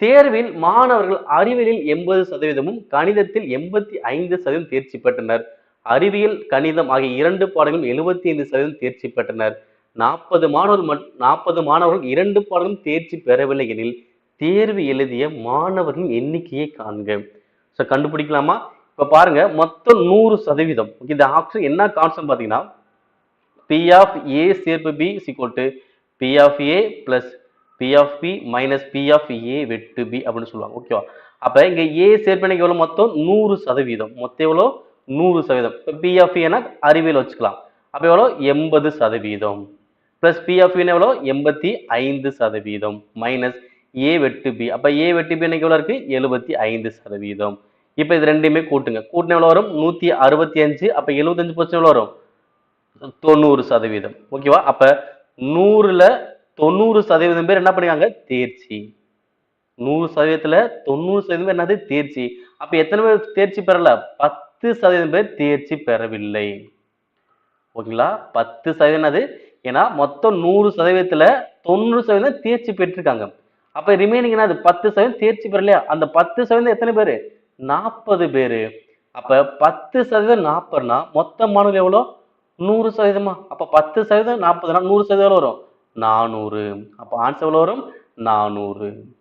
தேர்வில் மாணவர்கள் அறிவியலில் எண்பது சதவீதமும் கணிதத்தில் எண்பத்தி ஐந்து சதவீதம் தேர்ச்சி பெற்றனர். அறிவியல் கணிதம் ஆகிய இரண்டு பாடங்களும் எழுபத்தி ஐந்து சதவீதம் தேர்ச்சி பெற்றனர். நாற்பது மாணவர்கள் நாற்பது மாணவர்கள் இரண்டு பாடங்களும் தேர்ச்சி பெறவில்லை எனில் தேர்வு எழுதிய மாணவர்களின் எண்ணிக்கையை காண்க. ஸோ கண்டுபிடிக்கலாமா? இப்போ பாருங்க மொத்தம் நூறு சதவீதம். இந்த ஆப்ஷன் என்ன கான்செப்ட் பார்த்தீங்கன்னா பி ஆஃப் ஏ சேர்ப்பு B சிக்கோட்டு B of A plus B of B minus B of A வெட்டு பி அப்படின்னு சொல்லுவாங்க. ஓகேவா அப்போ இங்கே ஏ சேர்ப்பினைக்கு எவ்வளோ மொத்தம்? நூறு சதவீதம். மொத்தம் எவ்வளோ நூறு சதவீதம். இப்போ பி ஆஃப் ஏனா அறிவியல் வச்சுக்கலாம். அப்போ எவ்வளோ எண்பது சதவீதம். ப்ளஸ் பி ஆஃப் எவ்வளோ எண்பத்தி ஐந்து சதவீதம். மைனஸ் ஏ வெட்டு பி அப்போ ஏ வெட்டு பி எவ்வளோ இருக்குது எழுபத்தி ஐந்து சதவீதம். இப்போ இது ரெண்டுமே கூட்டுங்க. கூட்டின எவ்வளோ வரும்? நூற்றி அறுபத்தி அஞ்சு. அப்போ எழுபத்தஞ்சு பர்சன்ட் எவ்வளோ வரும்? தொண்ணூறு சதவீதம். ஓகேவா அப்போ நூறில் தொண்ணூறு சதவீதம் பேர் என்ன பண்ணிருக்காங்க? தேர்ச்சி. நூறு சதவீதத்துல தொண்ணூறு சதவீதம் பேர் என்னது? தேர்ச்சி. அப்ப எத்தனை பேர் தேர்ச்சி பெறல? பத்து சதவீதம் பேர் தேர்ச்சி பெறவில்லை. ஓகேங்களா? பத்து சதவீதம் என்னது? ஏன்னா மொத்தம் நூறு சதவீதத்துல தொண்ணூறு சதவீதம் தேர்ச்சி பெற்றிருக்காங்க. அப்ப ரிமைனிங் என்னது? பத்து சதவீதம் தேர்ச்சி பெறலையா? அந்த பத்து சதவீதம் எத்தனை பேரு? நாற்பது பேரு. அப்ப பத்து சதவீதம் நாற்பதுனா மொத்த மாணவர்கள் எவ்வளோ? நூறு சதவீதமா. அப்ப பத்து சதவீதம் நாற்பதுனா நூறு சதவீதம் வரும்? நானூறு. அப்போ ஆன்சர் எவ்வளோ வரும்? நானூறு.